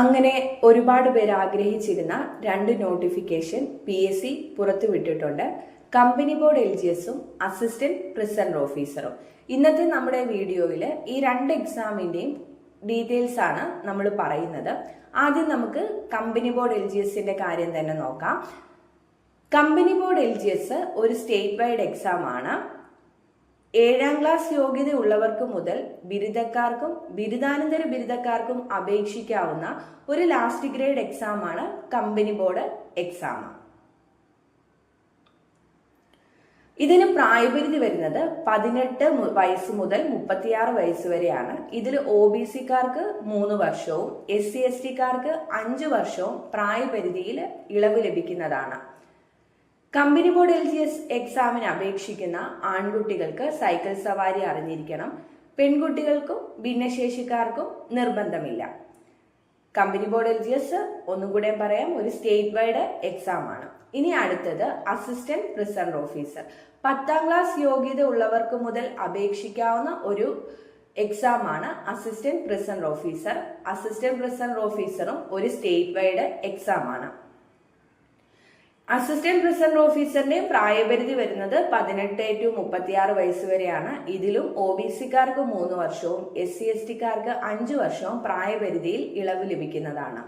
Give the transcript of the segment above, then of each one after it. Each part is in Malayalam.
അങ്ങനെ ഒരുപാട് പേർ ആഗ്രഹിച്ചിരുന്ന രണ്ട് നോട്ടിഫിക്കേഷൻ പി എസ് സി പുറത്തുവിട്ടിട്ടുണ്ട് കമ്പനി ബോർഡ് എൽ ജി എസും അസിസ്റ്റന്റ് പ്രിസന്റ് ഓഫീസറും. ഇന്നത്തെ നമ്മുടെ വീഡിയോയിൽ ഈ രണ്ട് എക്സാമിന്റെയും ഡീറ്റെയിൽസ് ആണ് നമ്മൾ പറയുന്നത്. ആദ്യം നമുക്ക് കമ്പനി ബോർഡ് എൽ ജി എസിന്റെ കാര്യം തന്നെ നോക്കാം. Company board L G S ഒരു സ്റ്റേറ്റ് വൈഡ് എക്സാം ആണ് ഏഴാം ക്ലാസ് യോഗ്യത ഉള്ളവർക്ക് മുതൽ ബിരുദക്കാർക്കും ബിരുദാനന്തര ബിരുദക്കാർക്കും അപേക്ഷിക്കാവുന്ന ഒരു ലാസ്റ്റ് ഗ്രേഡ് എക്സാം ആണ് കമ്പനി ബോർഡ് എക്സാം ഇതിന് പ്രായപരിധി വരുന്നത് പതിനെട്ട് വയസ്സ് മുതൽ മുപ്പത്തിയാറ് വയസ്സ് വരെയാണ്. ഇതിൽ ഒ ബി സിക്കാർക്ക് മൂന്ന് വർഷവും എസ് സി എസ് ടിക്കാർക്ക് അഞ്ച് വർഷവും പ്രായപരിധിയിൽ ഇളവ് ലഭിക്കുന്നതാണ്. Company board L G S എക്സാമിന് അപേക്ഷിക്കുന്ന ആൺകുട്ടികൾക്ക് സൈക്കിൾ സവാരി അറിഞ്ഞിരിക്കണം. പെൺകുട്ടികൾക്കും ഭിന്നശേഷിക്കാർക്കും നിർബന്ധമില്ല. Company board L G S ഒന്നും കൂടെ പറയാം ഒരു സ്റ്റേറ്റ് വൈഡ് എക്സാം ആണ്. ഇനി അടുത്തത് അസിസ്റ്റന്റ് പ്രിസന്റ് ഓഫീസർ പത്താം ക്ലാസ് യോഗ്യത ഉള്ളവർക്ക് മുതൽ അപേക്ഷിക്കാവുന്ന ഒരു എക്സാം ആണ് assistant prison officer assistant prison ഓഫീസറും ഒരു സ്റ്റേറ്റ് വൈഡ് എക്സാം ആണ്. അസിസ്റ്റന്റ് പ്രിസന്റ് ഓഫീസറിന്റെ പ്രായപരിധി വരുന്നത് പതിനെട്ട് ടു മുപ്പത്തിയാറ് വയസ്സ് വരെയാണ്. ഇതിലും ഒ ബി സിക്കാർക്ക് മൂന്ന് വർഷവും എസ് സി എസ് ടിക്കാർക്ക് അഞ്ച് വർഷവും പ്രായപരിധിയിൽ ഇളവ് ലഭിക്കുന്നതാണ്.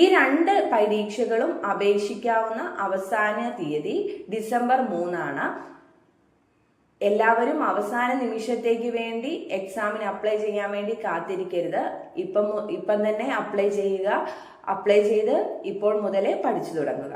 ഈ രണ്ട് പരീക്ഷകളും അപേക്ഷിക്കാവുന്ന അവസാന തീയതി ഡിസംബർ മൂന്നാണ്. എല്ലാവരും അവസാന നിമിഷത്തേക്ക് വേണ്ടി എക്സാമിന് അപ്ലൈ ചെയ്യാൻ വേണ്ടി കാത്തിരിക്കരുത്. ഇപ്പം ഇപ്പം തന്നെ അപ്ലൈ ചെയ്യുക. അപ്ലൈ ചെയ്ത് ഇപ്പോൾ മുതലേ പഠിച്ചു തുടങ്ങുക.